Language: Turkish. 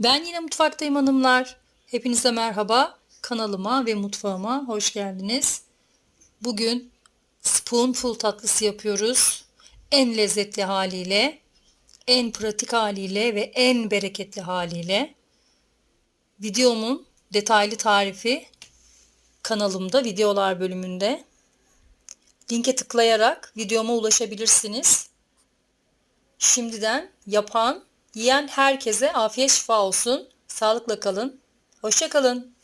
Ben yine mutfaktayım hanımlar. Hepinize merhaba. Kanalıma ve mutfağıma hoş geldiniz. Bugün spoonful tatlısı yapıyoruz. En lezzetli haliyle, en pratik haliyle ve en bereketli haliyle. Videomun detaylı tarifi kanalımda videolar bölümünde. Linke tıklayarak videoma ulaşabilirsiniz. Şimdiden yapan, yiyen herkese afiyet şifa olsun. Sağlıkla kalın. Hoşça kalın.